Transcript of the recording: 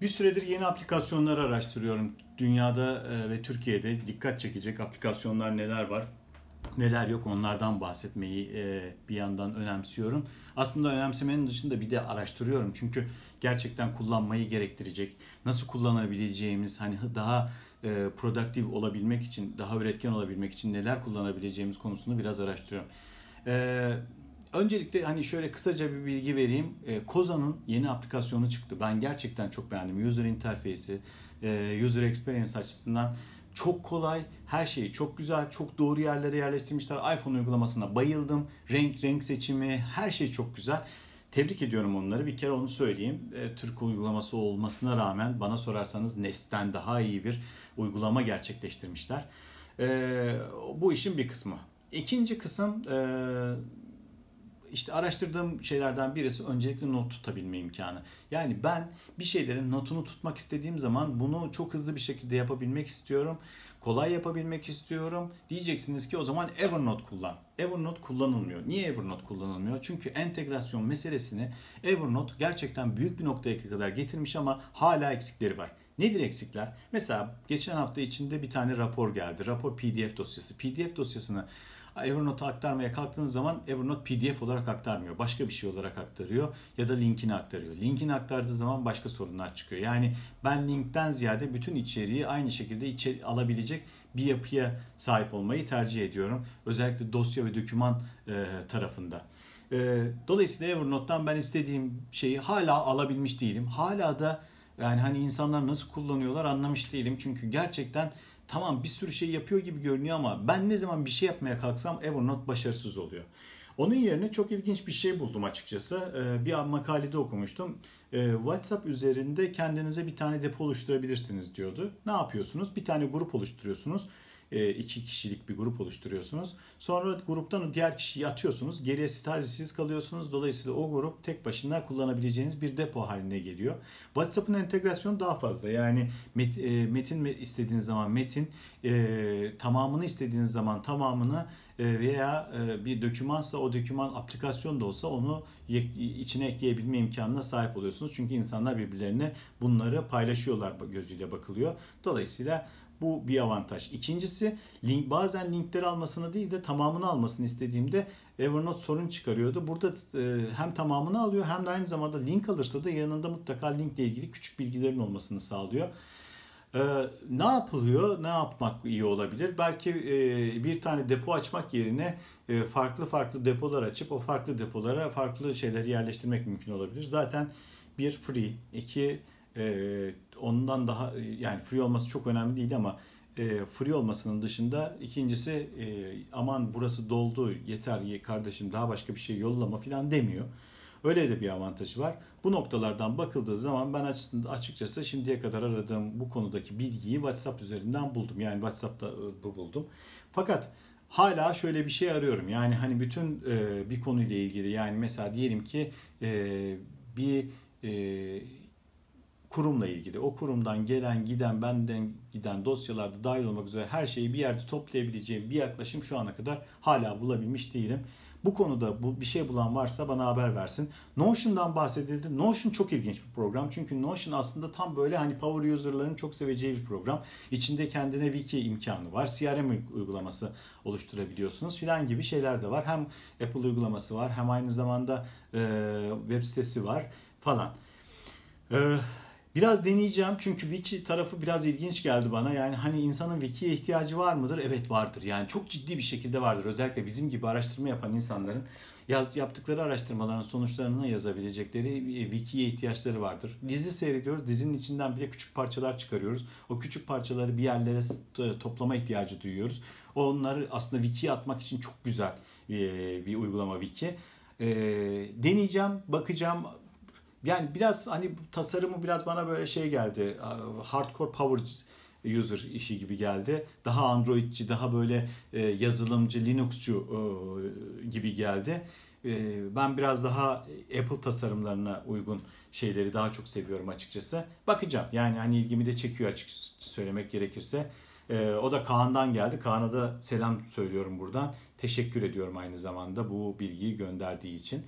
Bir süredir yeni aplikasyonlar araştırıyorum. Dünyada e, ve Türkiye'de dikkat çekecek aplikasyonlar neler var, neler yok onlardan bahsetmeyi e, bir yandan önemsiyorum. Aslında önemsemenin dışında bir de araştırıyorum. Çünkü gerçekten kullanmayı gerektirecek, nasıl kullanabileceğimiz, hani daha e, produktif olabilmek için, daha üretken olabilmek için neler kullanabileceğimiz konusunu biraz araştırıyorum. Öncelikle hani şöyle kısaca bir bilgi vereyim. E, Koza'nın yeni aplikasyonu çıktı. Ben gerçekten çok beğendim. User interface'i, e, user experience açısından çok kolay, her şeyi çok güzel, çok doğru yerlere yerleştirmişler. iPhone uygulamasına bayıldım. Renk, renk seçimi, her şey çok güzel. Tebrik ediyorum onları. Bir kere onu söyleyeyim. E, Türk uygulaması olmasına rağmen bana sorarsanız Nest'ten daha iyi bir uygulama gerçekleştirmişler. E, bu işin bir kısmı. İkinci kısım e, işte araştırdığım şeylerden birisi öncelikle not tutabilme imkanı. Yani ben bir şeylerin notunu tutmak istediğim zaman bunu çok hızlı bir şekilde yapabilmek istiyorum. Kolay yapabilmek istiyorum. Diyeceksiniz ki o zaman Evernote kullan. Evernote kullanılmıyor. Niye Evernote kullanılmıyor? Çünkü entegrasyon meselesini Evernote gerçekten büyük bir noktaya kadar getirmiş ama hala eksikleri var. Nedir eksikler? Mesela geçen hafta içinde bir tane rapor geldi. Rapor PDF dosyası. PDF dosyasını Evernote'a aktarmaya kalktığınız zaman Evernote PDF olarak aktarmıyor. Başka bir şey olarak aktarıyor ya da linkini aktarıyor. Linkini aktardığı zaman başka sorunlar çıkıyor. Yani ben linkten ziyade bütün içeriği aynı şekilde içeri alabilecek bir yapıya sahip olmayı tercih ediyorum. Özellikle dosya ve doküman e, tarafında. E, dolayısıyla Evernote'dan ben istediğim şeyi hala alabilmiş değilim. Hala da yani hani insanlar nasıl kullanıyorlar anlamış değilim. Çünkü gerçekten tamam bir sürü şey yapıyor gibi görünüyor ama ben ne zaman bir şey yapmaya kalksam Evernote başarısız oluyor. Onun yerine çok ilginç bir şey buldum açıkçası. Ee, bir makalede okumuştum. Ee, WhatsApp üzerinde kendinize bir tane depo oluşturabilirsiniz diyordu. Ne yapıyorsunuz? Bir tane grup oluşturuyorsunuz iki kişilik bir grup oluşturuyorsunuz. Sonra gruptan diğer kişiyi atıyorsunuz. Geriye siz kalıyorsunuz. Dolayısıyla o grup tek başına kullanabileceğiniz bir depo haline geliyor. WhatsApp'ın entegrasyonu daha fazla. Yani met, e, metin istediğiniz zaman metin, e, tamamını istediğiniz zaman tamamını veya bir dokümansa o doküman aplikasyon da olsa onu içine ekleyebilme imkanına sahip oluyorsunuz. Çünkü insanlar birbirlerine bunları paylaşıyorlar gözüyle bakılıyor. Dolayısıyla bu bir avantaj. İkincisi link, bazen linkleri almasını değil de tamamını almasını istediğimde Evernote sorun çıkarıyordu. Burada e, hem tamamını alıyor hem de aynı zamanda link alırsa da yanında mutlaka linkle ilgili küçük bilgilerin olmasını sağlıyor. Ee, ne yapılıyor? Ne yapmak iyi olabilir? Belki e, bir tane depo açmak yerine e, farklı farklı depolar açıp o farklı depolara farklı şeyleri yerleştirmek mümkün olabilir. Zaten bir free, iki e, ondan daha yani free olması çok önemli değil ama e, free olmasının dışında ikincisi e, aman burası doldu yeter kardeşim daha başka bir şey yollama falan demiyor. Öyle de bir avantajı var. Bu noktalardan bakıldığı zaman ben açıkçası şimdiye kadar aradığım bu konudaki bilgiyi WhatsApp üzerinden buldum. Yani WhatsApp'ta bu buldum. Fakat hala şöyle bir şey arıyorum. Yani hani bütün e, bir konuyla ilgili yani mesela diyelim ki e, bir e, kurumla ilgili. O kurumdan gelen, giden, benden giden dosyalarda dahil olmak üzere her şeyi bir yerde toplayabileceğim bir yaklaşım şu ana kadar hala bulabilmiş değilim. Bu konuda bu bir şey bulan varsa bana haber versin. Notion'dan bahsedildi. Notion çok ilginç bir program. Çünkü Notion aslında tam böyle hani power user'ların çok seveceği bir program. İçinde kendine wiki imkanı var. CRM uygulaması oluşturabiliyorsunuz filan gibi şeyler de var. Hem Apple uygulaması var hem aynı zamanda e, web sitesi var falan. Eee Biraz deneyeceğim çünkü wiki tarafı biraz ilginç geldi bana. Yani hani insanın wikiye ihtiyacı var mıdır? Evet vardır. Yani çok ciddi bir şekilde vardır. Özellikle bizim gibi araştırma yapan insanların yaz, yaptıkları araştırmaların sonuçlarını yazabilecekleri e, wikiye ihtiyaçları vardır. Dizi seyrediyoruz. Dizinin içinden bile küçük parçalar çıkarıyoruz. O küçük parçaları bir yerlere toplama ihtiyacı duyuyoruz. Onları aslında wikiye atmak için çok güzel bir, bir uygulama wiki. E, deneyeceğim, bakacağım yani biraz hani tasarımı biraz bana böyle şey geldi. Hardcore power user işi gibi geldi. Daha Androidci, daha böyle e, yazılımcı, Linux'cu e, gibi geldi. E, ben biraz daha Apple tasarımlarına uygun şeyleri daha çok seviyorum açıkçası. Bakacağım. Yani hani ilgimi de çekiyor açık söylemek gerekirse. O da Kaan'dan geldi. Kaan'a da selam söylüyorum buradan. Teşekkür ediyorum aynı zamanda bu bilgiyi gönderdiği için.